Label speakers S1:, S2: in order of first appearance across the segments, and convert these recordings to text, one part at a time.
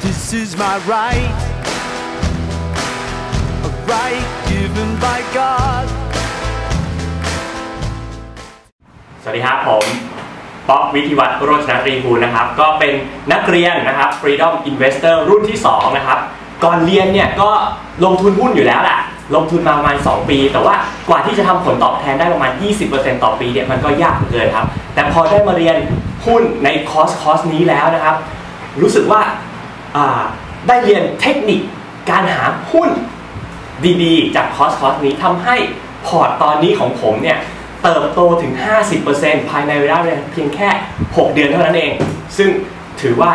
S1: This is my right, a right given by God.
S2: สวัสดีครับผมป๊อกวิทิวัฒน์โรจนตรีภูลนะครับ ก็เป็นนักเรียนนะครับ Freedom Investor รุ่นที่ 2 นะครับ ก่อนเรียนเนี่ยก็ลงทุนหุ้นอยู่แล้วแหละลงทุนมาประมาณ 2 ปี แต่ว่ากว่าที่จะทำผลตอบแทนได้ประมาณ 20%ต่อปีเนี่ยมันก็ยากเกินครับ แต่พอได้มาเรียนหุ้นในคอร์สคอร์สนี้แล้วนะครับ รู้สึกว่า ได้เรียนเทคนิคการหาหุ้นดีๆ จากคอร์สคอร์สนี้ทำให้พอร์ตตอนนี้ของผมเนี่ยเติบโตถึง 50%ภายในเวลาเพียงแค่ 6 เดือนเท่านั้นเอง ซึ่งถือว่า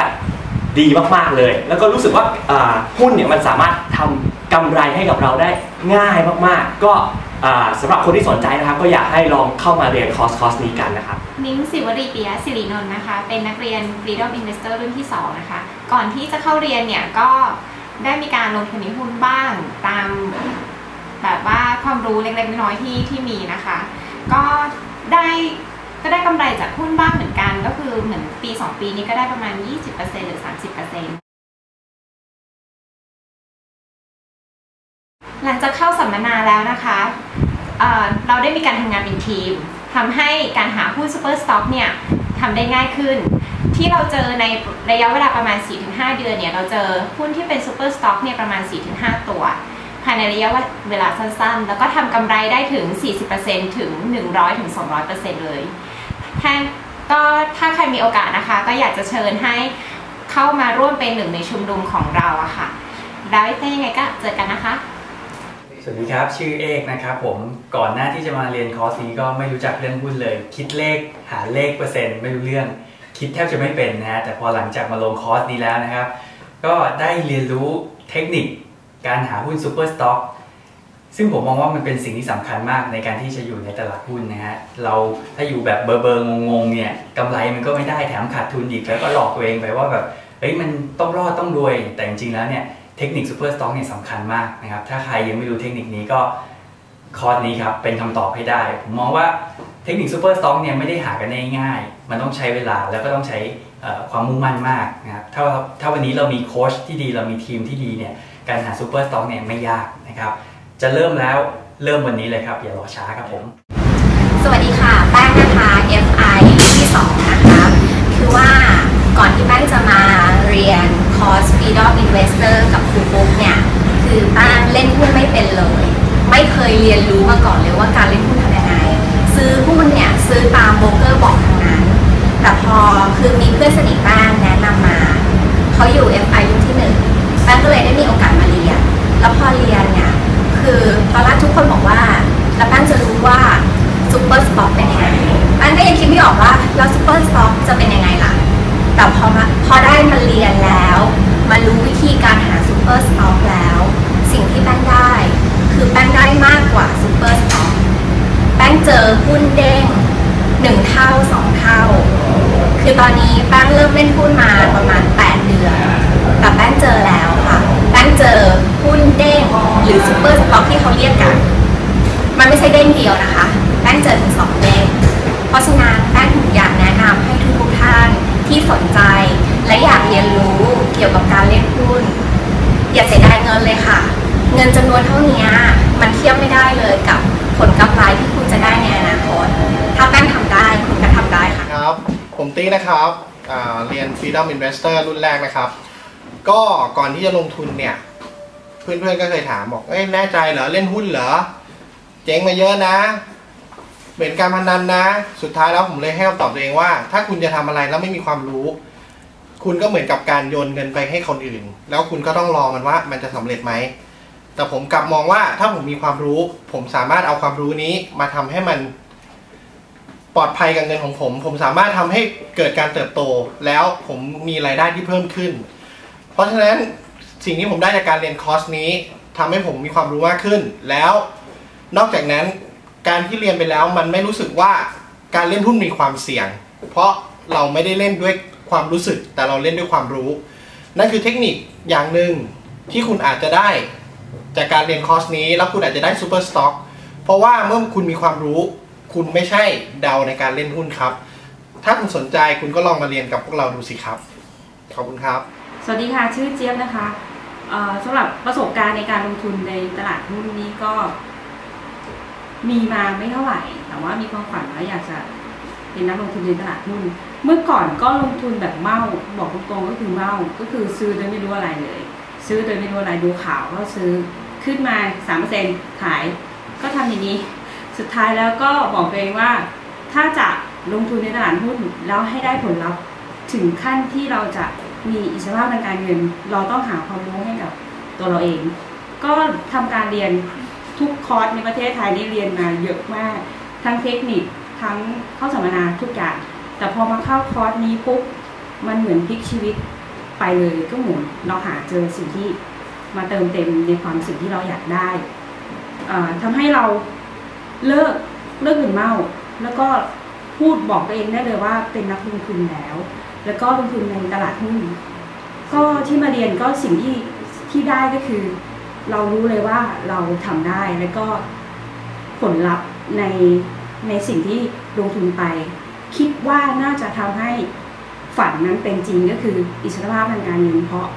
S2: ดีมาก ๆ เลย แล้วก็รู้สึกว่าาหุ้นเนี่ยมันสามารถทำกำไรให้กับเราได้ง่ายมาก ๆ ก็สำหรับคนที่สนใจนะครับ ก็อยากให้ลองเข้ามาเรียนคอร์สคอร์สนี้กันนะครับ
S3: นิ้งสิวรีปิยะสิรินนท์นะคะ เป็นนักเรียน Freedom Investor รุ่นที่ 2 นะคะ ก่อนที่จะเข้าเรียนเนี่ยก็ได้มีการลงทุนในหุ้นบ้างตามแบบว่าความรู้เล็กๆน้อยๆที่ที่มีนะคะ ก็ได้ก็ได้กำไรจากหุ้นบ้างเหมือนกัน ก็คือเหมือนปี 2 ปีนี้ก็ได้ประมาณ 20%หรือ 30%หลังจากเข้าสัมมนาแล้วนะคะเเราได้มีการทำงานเป็นทีมทำให้การหาหุ้นซูเปอร์สต็อกเนี่ยทำได้ง่ายขึ้น ที่เราเจอในระยะเวลาประมาณ 4-5 เดือนเนี่ย เราเจอหุ้นที่เป็นซูเปอร์สต็อกเนี่ยประมาณ 4-5 ตัว ภายในระยะเวลาสั้นๆ แล้วก็ทำกำไรได้ถึง 40%ถึง 100-200%เลยถ้าก็ถ้าใครมีโอกาสนะคะ ก็อยากจะเชิญให้เข้ามาร่วมเป็นหนึ่งในชุมนุมของเราอะค่ะ แล้วถ้ายังไงก็เจอกันนะคะ
S4: สวัสดีครับ ชื่อเอกนะครับผมก่อนหน้าที่จะมาเรียนคอร์สนี้ก็ไม่รู้จักเรื่องหุ้นเลย คิดเลขหาเลขเปอร์เซ็นต์ไม่รู้เรื่อง คิดแทบจะไม่เป็นนะฮะแต่พอหลังจากมาลงคอร์สนี้แล้วนะครับ ก็ได้เรียนรู้เทคนิคการหาหุ้นซูเปอร์สต็อกซึ่งผมมองว่ามันเป็นสิ่งที่สำคัญมากในการที่จะอยู่ในตลาดหุ้นนะฮะ เราถ้าอยู่แบบเบอร์เบอร์งงๆเนี่ยกำไรมันก็ไม่ได้แถมขาดทุนอีกแล้วก็หลอกตัวเองไปว่าแบบเฮ้ยมันต้องรอดต้องรวยแต่จริงๆแล้วเนี่ยเทคนิคซูเปอร์สต็อกเนี่ยสำคัญมากนะครับ ถ้าใครยังไม่รู้เทคนิคนี้ก็ คอร์สนี้ครับเป็นคำตอบให้ได้ผมมองว่าเทคนิคซูเปอร์สต็อกเนี่ยไม่ได้หากันได้ง่ายมันต้องใช้เวลาแล้วก็ต้องใช้ความมุ่งมั่นมากนะครับถ้าถ้าวันนี้เรามีโค้ชที่ดีเรามีทีมที่ดีเนี่ยการหาซูเปอร์สต็อกเนี่ยไม่ยากนะครับ จะเริ่มแล้วเริ่มวันนี้เลยครับ อย่ารอช้าครับผม
S5: สวัสดีค่ะแป้งนะคะ FI ที่2นะคะคือว่าก่อนที่แป้งจะมาเรียนคอร์ส Freedom Investor กับครูปุ๊กเนี่ย คือแป้งเล่นหุ้นไม่เป็นเลย ไม่เคยเรียนรู้มาก่อนเลยว่าการเล่นหุ้นทำยังไงซื้อหุ้นเนี่ยซื้อตามโบรกเกอร์บอกทางนั้น แต่พอคือมีเพื่อนสนิทบ้างแนะนำมาเขาอยู่ FI รุ่นที่หนึ่งแป้งก็เลยได้มีโอกาสมาเรียน แล้วพอเรียนเนี่ย หุ้นเด้งหนึ่งเท่าสองเท่า คือตอนนี้แป้งเริ่มเล่นหุ้นมาประมาณ 8 เดือน แต่แป้งเจอแล้วค่ะแป้งเจอหุ้นเด้งหรือซูเปอร์สต็อกที่เขาเรียกกัน มันไม่ใช่เด้งเดียวนะคะแป้งเจอถึงสองเด้งเพราะฉะนั้นแป้งถึงอยากแนะนำให้ทุกท่านที่สนใจ และอยากเรียนรู้เกี่ยวกับการเล่นหุ้น อย่าเสียดายเงินเลยค่ะ เงินจำนวนเท่านี้มันเทียบไม่ได้เลยกับผลกำไรที่คุณจะได้ ถ้าแป้งทำได้คุณก็ทำได้ค่ะ
S6: ครับ ผมตี้นะครับอ่าเรียน Freedom Investor รุ่นแรกนะครับ ก็ก่อนที่จะลงทุนเนี่ย เพื่อนๆก็เคยถามบอก เอ้ยแน่ใจเหรอ เล่นหุ้นเหรอ เจ๊งมาเยอะนะเป็นการพนันนะ สุดท้ายแล้วผมเลยให้คำตอบตัวเองว่า ถ้าคุณจะทำอะไรแล้วไม่มีความรู้ คุณก็เหมือนกับการโยนเงินไปให้คนอื่น แล้วคุณก็ต้องรอมันว่ามันจะสำเร็จไหม แต่ผมกลับมองว่าถ้าผมมีความรู้ ผมสามารถเอาความรู้นี้มาทำให้มัน ปลอดภัยกับเงินของผม ผมสามารถทำให้เกิดการเติบโต แล้วผมมีรายได้ที่เพิ่มขึ้น เพราะฉะนั้นสิ่งที่ผมได้จากการเรียนคอร์สนี้ทำให้ผมมีความรู้มากขึ้น แล้วนอกจากนั้นการที่เรียนไปแล้วมันไม่รู้สึกว่าการเล่นหุ้นมีความเสี่ยง เพราะเราไม่ได้เล่นด้วยความรู้สึก แต่เราเล่นด้วยความรู้ นั่นคือเทคนิคอย่างหนึ่งที่คุณอาจจะได้จากการเรียนคอร์สนี้ แล้วคุณอาจจะได้ซูเปอร์สต็อกเพราะว่าเมื่อคุณมีความรู้ คุณไม่ใช่เดาในการเล่นหุ้นครับ ถ้าคุณสนใจคุณก็ลองมาเรียนกับพวกเราดูสิครับ ขอบคุณครับ
S7: สวัสดีค่ะ ชื่อเจี๊ยบนะคะเออสำหรับประสบการณ์ในการลงทุนในตลาดหุ้นนี้ก็ มีมาไม่เท่าไหร่ แต่ว่ามีความฝันว่าอยากจะเป็นนักลงทุนในตลาดหุ้น เมื่อก่อนก็ลงทุนแบบเมาบอกตรงๆก็คือเมาก็คือซื้อโดยไม่รู้อะไรเลย ซื้อโดยไม่รู้อะไรดูข่าวก็ซื้อขึ้นมาสามเปอร์เซ็นขาย ก็ทำอย่างนี้ สุดท้ายแล้วก็บอกตัวเองว่า ถ้าจะลงทุนในตลาดหุ้นแล้วให้ได้ผลลัพธ์ถึงขั้นที่เราจะมีอิสรภาพทางการเงิน เราต้องหาความรู้ให้กับตัวเราเอง ก็ทำการเรียนทุกคอร์สในประเทศไทยนี่เรียนมาเยอะมาก ทั้งเทคนิคทั้งเข้าสัมมนาทุกอย่าง แต่พอมาเข้าคอร์สนี้ปุ๊บมันเหมือนพลิกชีวิตไปเลยก็เหมือนเราหาเจอสิ่งที่มาเติมเต็มในความสิ่งที่เราอยากได้อ่าทำให้เรา เลิกเลิกดื่มเหล้าแล้วก็พูดบอกตัวเองได้เลยว่าเป็นนักลงทุนแล้ว แล้วก็ลงทุนในตลาดหุ้นก็ที่มาเรียนก็สิ่งที่ที่ได้ก็คือ เรารู้เลยว่าเราทำได้แล้วก็ผลลัพธ์ในในสิ่งที่ลงทุนไป คิดว่าน่าจะทำให้ฝันนั้นเป็นจริงก็คืออิสรภาพทางการเงินเพราะ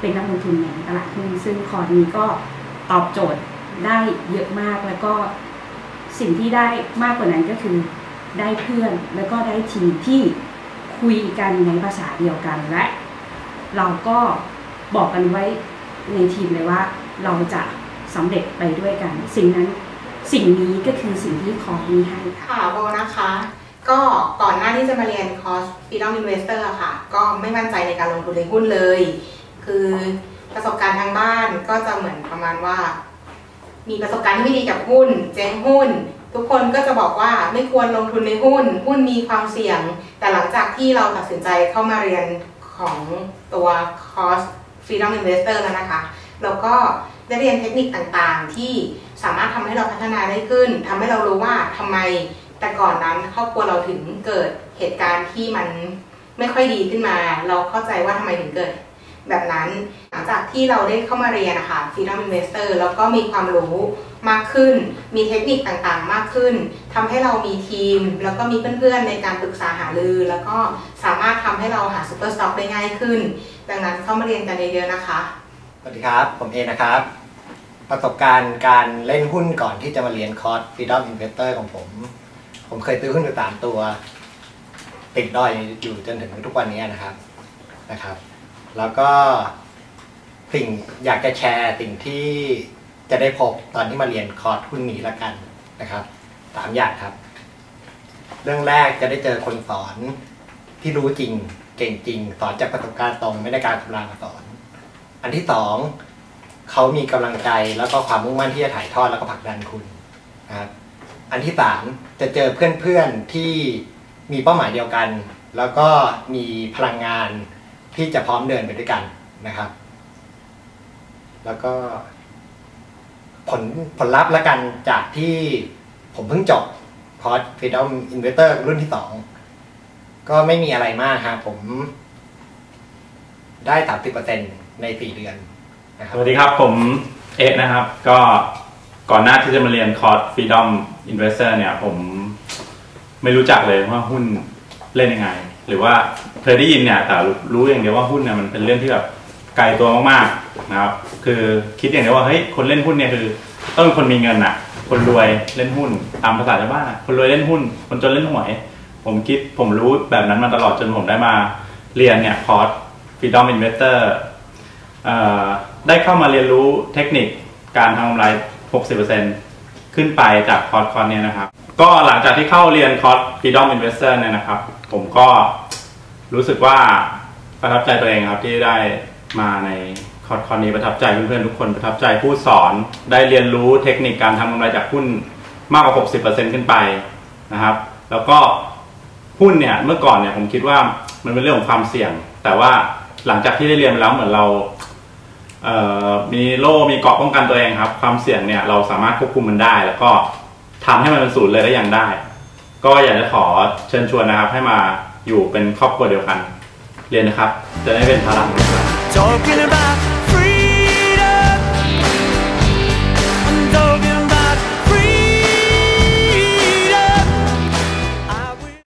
S7: เป็นนักลงทุนในตลาดหุ้นซึ่งคอร์สนี้ก็ตอบโจทย์ได้เยอะมากแล้วก็ สิ่งที่ได้มากกว่านั้นก็คือได้เพื่อนแล้วก็ได้ทีมที่คุยกันในภาษาเดียวกันและ เราก็บอกกันไว้ในทีมเลยว่า เราจะสำเร็จไปด้วยกัน สิ่งนั้นสิ่งนี้ก็คือสิ่งที่คอร์สนี้ให้ค่ะ
S8: โบนะคะ ก็ก่อนหน้าที่จะมาเรียนคอร์ส Freedom Investor ค่ะ ก็ไม่มั่นใจในการลงทุนในหุ้นเลย คือประสบการณ์ทางบ้านก็จะเหมือนประมาณว่า มีประสบการณ์ที่ไม่ดีกับหุ้น เจ๊งหุ้น ทุกคนก็จะบอกว่าไม่ควรลงทุนในหุ้น หุ้นมีความเสี่ยง แต่หลังจากที่เราตัดสินใจเข้ามาเรียนของตัวคอร์ส Freedom Investor แล้วนะคะ แล้วก็ได้เรียนเทคนิคต่างๆ ที่สามารถทำให้เราพัฒนาได้ขึ้นทำให้เรารู้ว่าทำไมแต่ก่อนนั้นครอบครัวเราถึงเกิดเหตุการณ์ที่มันไม่ค่อยดีขึ้นมา เราเข้าใจว่าทำไมถึงเกิด แบบนั้น หลังจากที่เราได้เข้ามาเรียนนะคะ Freedom Investor แล้วก็มีความรู้มากขึ้น มีเทคนิคต่างๆ มากขึ้นทำให้เรามีทีม แล้วก็มีเพื่อนๆ ในการปรึกษาหารือ แล้วก็สามารถทำให้เราหาซูเปอร์สต็อกได้ง่ายขึ้น ดังนั้นเข้ามาเรียนกันเยอะๆนะคะ
S9: สวัสดีครับ ผมเอนะครับ ประสบการณ์การเล่นหุ้นก่อนที่จะมาเรียนคอร์ส Freedom Investor ของผม ผมเคยซื้อหุ้นอยู่สามตัว ติดดอยอยู่จนถึงทุกวันนี้นะครับนะครับ แล้วก็สิ่งอยากจะแชร์สิ่งที่จะได้พบตอนที่มาเรียนคอร์สหุ้นนี้ละกันนะครับสามอย่างครับ เรื่องแรกจะได้เจอคนสอนที่รู้จริงเก่งจริง สอนจากประสบการณ์ตรงไม่ได้การกำลังสอน อันที่สองเขามีกำลังใจแล้วก็ความมุ่งมั่นที่จะถ่ายทอดแล้วก็ผลักดันคุณนะครับอันที่สามจะเจอเพื่อนๆที่มีเป้าหมายเดียวกัน แล้วก็มีพลังงาน ที่จะพร้อมเดินไปด้วยกันนะครับ แล้วก็ผลผลลัพธ์ละกันจากที่ผมเพิ่งจบคอร์ส Freedom Investor รุ่นที่สองก็ไม่มีอะไรมากครับผมได้สามสิบเปอร์เซ็นในสี่เดือนนะค
S10: ส
S9: รับ
S10: วัสดีครับผมเอะนะครับ ก็ก่อนหน้าที่จะมาเรียนคอร์ส Freedom Investor เนี่ย ผมไม่รู้จักเลยว่าหุ้น เล่นยังไง หรือว่าเคยได้ยินเนี่ยแต่รู้อย่างเดียวว่าหุ้นเนี่ยมันเป็นเรื่องที่แบบไกลตัวมากๆนะครับ คือคิดอย่างเดียวว่าเฮ้ยคนเล่นหุ้นเนี่ยคือ ต้องเป็นคนมีเงินอะคนรวยเล่นหุ้นตามภาษาชาวบ้านอะคนรวยเล่นหุ้น คนจนเล่นหวย ผมคิดผมรู้แบบนั้นมาตลอดจนผมได้มาเรียนเนี่ยคอร์ส Freedom Investor เอ่อได้เข้ามาเรียนรู้เทคนิคการทำกำไร 60%ขึ้นไปจากคอร์สคอร์สเนี้นะครับ ก็หลังจากที่เข้าเรียนคอร์ส Freedom Investor เนี่ยนะครับ ผมก็รู้สึกว่าประทับใจตัวเองครับที่ได้มาในคอร์สคอร์สนี้ประทับใจเพื่อนๆทุกคนประทับใจผู้สอนได้เรียนรู้เทคนิคการทำกำไรจากหุ้นมากกว่า 60%ขึ้นไปนะครับ แล้วก็หุ้นเนี่ยเมื่อก่อนเนี่ยผมคิดว่ามันเป็นเรื่องของความเสี่ยง แต่ว่าหลังจากที่ได้เรียนไปแล้วเหมือนเราเมีโล่มีเกราะป้องกันตัวเองครับ ความเสี่ยงเนี่ยเราสามารถควบคุมมันได้ แล้วก็ทำให้มันเป็นศูนย์เลยได้อย่างได้ ก็อยากจะขอเชิญชวนนะครับ ให้มาอยู่เป็นครอบครัวเดียวกัน เรียนนะครับ จะได้เป็นพลังนะครับ